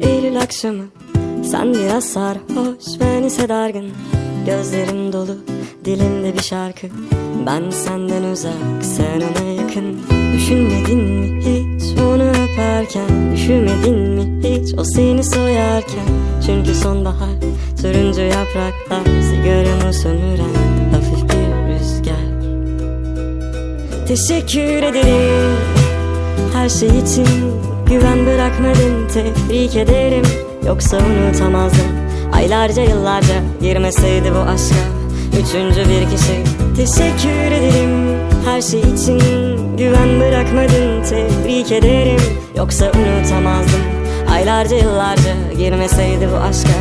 Eylül akşamı. Sen biraz sarhoş ben ise dargın. Gözlerim dolu dilimde bir şarkı. Ben senden uzak sen ona yakın. Düşünmedin mi hiç onu öperken? Üşümedin mi hiç o seni soyarken? Çünkü sonbahar turuncu yapraklar Sigaramı sömüren hafif bir rüzgar. Teşekkür ederim her şey için Güven bırakmadın tebrik ederim. Yoksa unutamazdım. Aylarca yıllarca girmeseydi bu aşka. Üçüncü bir kişi. Teşekkür ederim her şey için. Güven bırakmadın tebrik ederim. Yoksa unutamazdım. Aylarca yıllarca girmeseydi bu aşka.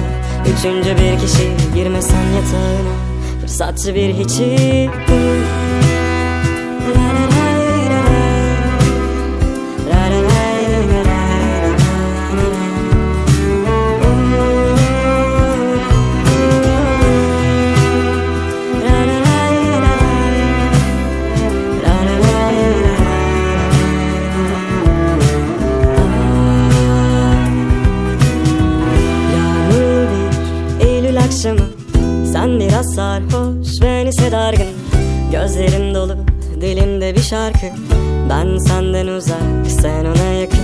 Üçüncü bir kişi girmesen yatağına. Fırsatçı bir hiçi. La la la akşamı Sen biraz sarhoş ben ise dargın. Gözlerim dolu dilimde bir şarkı. Ben senden uzak sen ona yakın.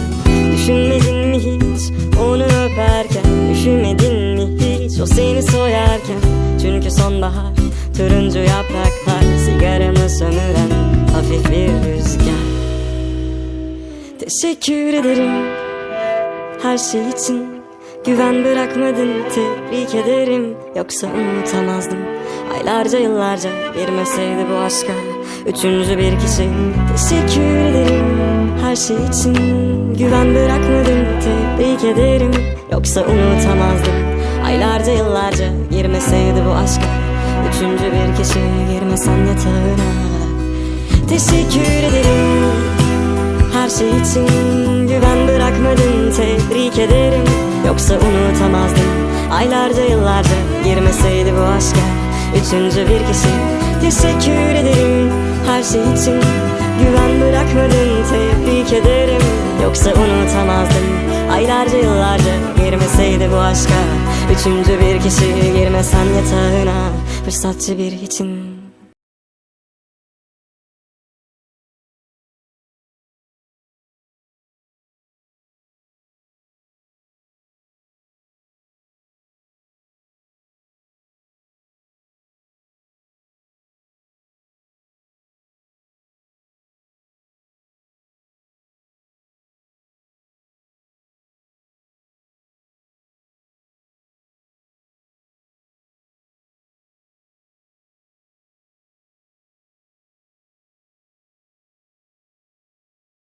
Düşünmedin mi hiç onu öperken? Üşümedin mi hiç o seni soyarken? Çünkü sonbahar turuncu yapraklar Sigaramı sömüren hafif bir rüzgar. Teşekkür ederim her şey için Güven bırakmadın tebrik ederim. Yoksa unutamazdım. Aylarca yıllarca girmeseydi bu aşka. Üçüncü bir kişi. Teşekkür ederim her şey için. Güven bırakmadın tebrik ederim. Yoksa unutamazdım. Aylarca yıllarca girmeseydi bu aşka. Üçüncü bir kişi girmesen yatağına. Teşekkür ederim her şey için. Güven bırakmadın tebrik ederim Yoksa unutamazdım. Aylarca yıllarca girmeseydi bu aşka. Üçüncü bir kişi. Teşekkür ederim her şey için. Güven bırakmadın tebrik ederim. Yoksa unutamazdım. Aylarca yıllarca girmeseydi bu aşka. Üçüncü bir kişi girmesen yatağına. Fırsatçı bir için